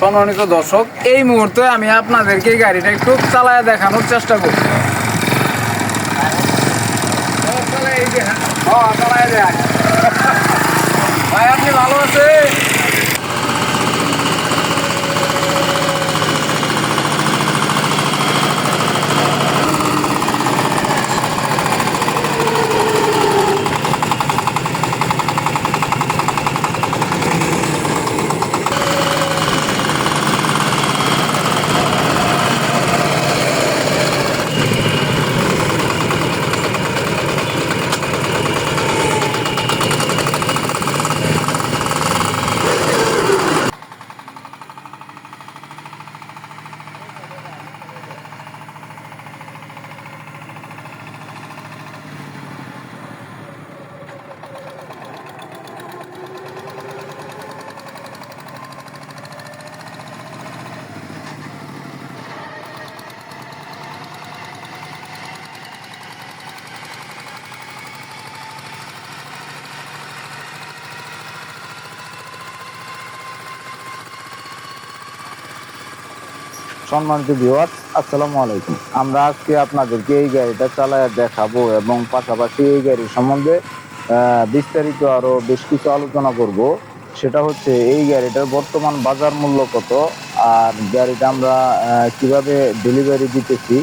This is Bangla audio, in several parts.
সম্মানিত দর্শক এই মুহূর্তে আমি আপনাদেরকে গাড়িটা একটু চালায় দেখানোর চেষ্টা করব হ্যাঁ, চালায় দেখ। ভাই আপনি ভালো আছেন সম্মানিত ভিউয়ার্স আসসালামু আলাইকুম। আমরা আজকে আপনাদেরকে এই গাড়িটা চালায় দেখাবো এবং পাশাপাশি এই গাড়ির সম্বন্ধে বিস্তারিত আরও বেশ কিছু আলোচনা করব। সেটা হচ্ছে এই গাড়িটার বর্তমান বাজার মূল্য কত আর গাড়িটা আমরা কীভাবে ডেলিভারি দিতেছি।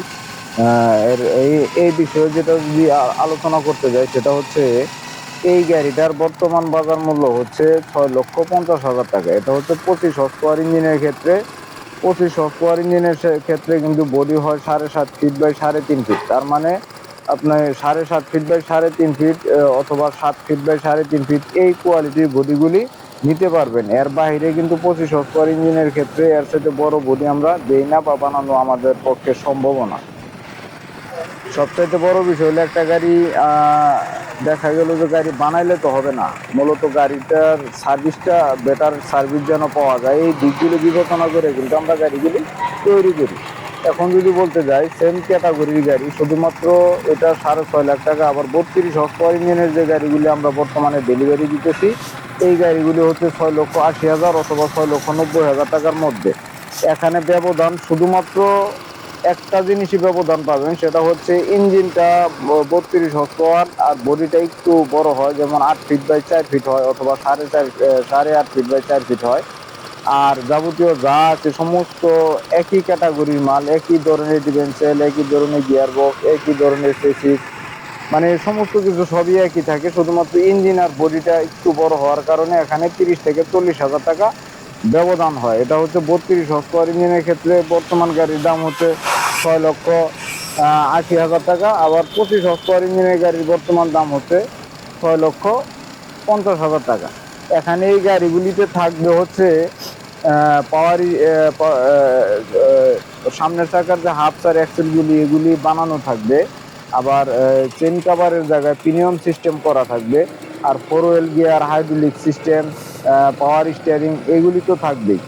এর এই এই বিষয়ে যেটা যদি আলোচনা করতে যাই, সেটা হচ্ছে এই গাড়িটার বর্তমান বাজার মূল্য হচ্ছে ছয় লক্ষ পঞ্চাশ হাজার টাকা। এটা হচ্ছে পঁচিশ হর্সপাওয়ার ইঞ্জিনের ক্ষেত্রে পঁচিশ হর্সপাওয়ার ইঞ্জিনের ক্ষেত্রে কিন্তু বডি হয় সাড়ে সাত ফিট বাই সাড়ে তিন ফিট তার মানে আপনার সাড়ে সাত ফিট বাই সাড়ে তিন ফিট অথবা সাত ফিট বাই সাড়ে তিন ফিট এই কোয়ালিটির বডিগুলি নিতে পারবেন। এর বাইরে কিন্তু পঁচিশ হর্সপাওয়ার ইঞ্জিনের ক্ষেত্রে এর সাথে বড় বডি আমরা দেই না বা বানানো আমাদের পক্ষে সম্ভব না। সবচাইতে বড় বিষয় হলো একটা গাড়ি দেখা গেল যে গাড়ি বানাইলে তো হবে না। মূলত গাড়িটার সার্ভিসটা বেটার সার্ভিস যেন পাওয়া যায়। এই দিকগুলো বিবেচনা করে কিন্তু আমরা গাড়িগুলি তৈরি করি। এখন যদি বলতে যাই সেম ক্যাটাগরির গাড়ি, শুধুমাত্র এটা সাড়ে ছয় লাখ টাকা, আবার বত্রিশ হর্সপাওয়ার ইঞ্জিনের যে গাড়িগুলি আমরা বর্তমানে ডেলিভারি দিতেছি, এই গাড়িগুলি হচ্ছে ছয় লক্ষ আশি হাজার অথবা ছয় লক্ষ নব্বই হাজার টাকার মধ্যে। এখানে ব্যবধান শুধুমাত্র একটা জিনিসই ব্যবধান পাবেন, সেটা হচ্ছে ইঞ্জিনটা বত্রিশ হর্সপাওয়ার আর বডিটা একটু বড় হয়, যেমন আট ফিট বাই চার ফিট হয় অথবা সাড়ে চার সাড়ে আট ফিট বাই চার ফিট হয়। আর যাবতীয় যা আছে সমস্ত একই ক্যাটাগরির মাল, একই ধরনের ডিফেন্সেল একই ধরনের গিয়ার বক্স একই ধরনের সেসিস মানে সমস্ত কিছু সবই একই থাকে, শুধুমাত্র ইঞ্জিন আর বডিটা একটু বড় হওয়ার কারণে এখানে তিরিশ থেকে চল্লিশ হাজার টাকা ব্যবধান হয়। এটা হচ্ছে বত্রিশ হর্সপাওয়ার ইঞ্জিনের ক্ষেত্রে বর্তমান গাড়ির দাম হচ্ছে ছয় লক্ষ আশি হাজার টাকা। আবার পঁচিশ হর্সপাওয়ার ইঞ্জিনের গাড়ির বর্তমান দাম হচ্ছে ছয় লক্ষ পঞ্চাশ হাজার টাকা। এখানে এই গাড়িগুলিতে থাকবে হচ্ছে পাওয়ার সামনের চাকার যে হাফ চার অ্যাক্সেলগুলি, এগুলি বানানো থাকবে। আবার চেন কাভারের জায়গায় প্রিমিয়াম সিস্টেম করা থাকবে। আর four wheel gear hydraulic system power steering এগুলি তো থাকবেই।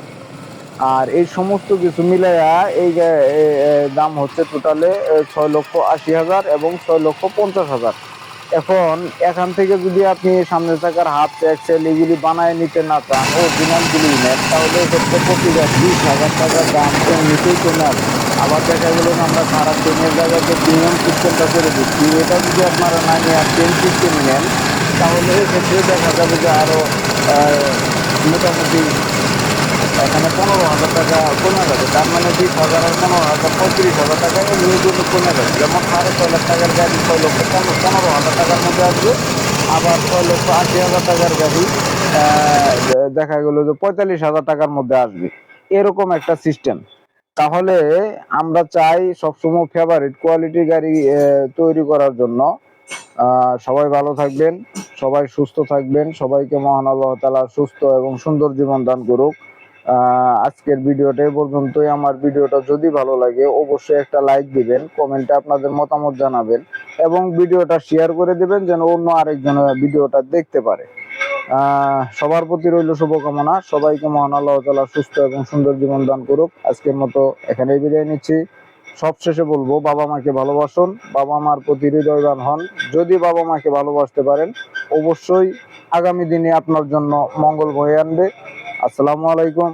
আর এই সমস্ত কিছু মিলাইয়া এই দাম হচ্ছে টোটালে ছয় লক্ষ আশি হাজার এবং ছয় লক্ষ পঞ্চাশ হাজার। এখন এখান থেকে যদি আপনি সামনের চাকার হাফ এক্সেল এগুলি বানায় নিতে না চান ও বিমানগুলি নেন, তাহলে এক্ষেত্রে প্রতি গাছ বিশ হাজার টাকার দাম এমনিতেই কমে আসবে আবার দেখা গেল আমরা সারা ট্রেনের জায়গাতে প্রিমিয়াম সিস্টেমটা করে দিচ্ছি। এটা যদি আপনারা না নিয়ে ট্রেন সিস্টেম নেন, তাহলে এক্ষেত্রে দেখা যাবে যে আরও মোটামুটি এখানে পনেরো হাজার টাকা কমে যাবে তার মানে বিশ হাজার আর পনেরো হাজার, পঁয়ত্রিশ হাজার টাকা এমনি জন্য কমে যাবে যেমন সাড়ে ছয় লাখ টাকার গাড়ি, ছয় লক্ষ পনেরো পনেরো হাজার টাকার মধ্যে আসবে। আবার ছয় লক্ষ আশি হাজার টাকার গাড়ি দেখা গেল যে পঁয়তাল্লিশ হাজার টাকার মধ্যে আসবে। এরকম একটা সিস্টেম তাহলে আমরা চাই সবসময় ফেভারিট কোয়ালিটি গাড়ি তৈরি করার জন্য সবাই ভালো থাকবেন, সবাই সুস্থ থাকবেন, সবাইকে মহান আল্লাহ তালা সুস্থ এবং সুন্দর জীবন দান করুক। আজকের ভিডিওটা পর্যন্তই। আমার ভিডিওটা যদি ভালো লাগে, অবশ্যই একটা লাইক দিবেন, কমেন্টে আপনাদের মতামত জানাবেন এবং ভিডিওটা শেয়ার করে দিবেন যেন অন্য আরেকজন ভিডিওটা দেখতে পারে। সবার প্রতি রইল শুভকামনা। সবাইকে মহান আল্লাহ তালা সুস্থ এবং সুন্দর জীবন দান করুক। আজকের মতো এখানেই বিদায় নিচ্ছি। সবশেষে বলব, বাবা মাকে ভালোবাসুন, বাবা মার প্রতি হৃদয়বান হন। যদি বাবা মাকে ভালোবাসতে পারেন, অবশ্যই আগামী দিনে আপনার জন্য মঙ্গল বয়ে আনবে। আসসালামু আলাইকুম।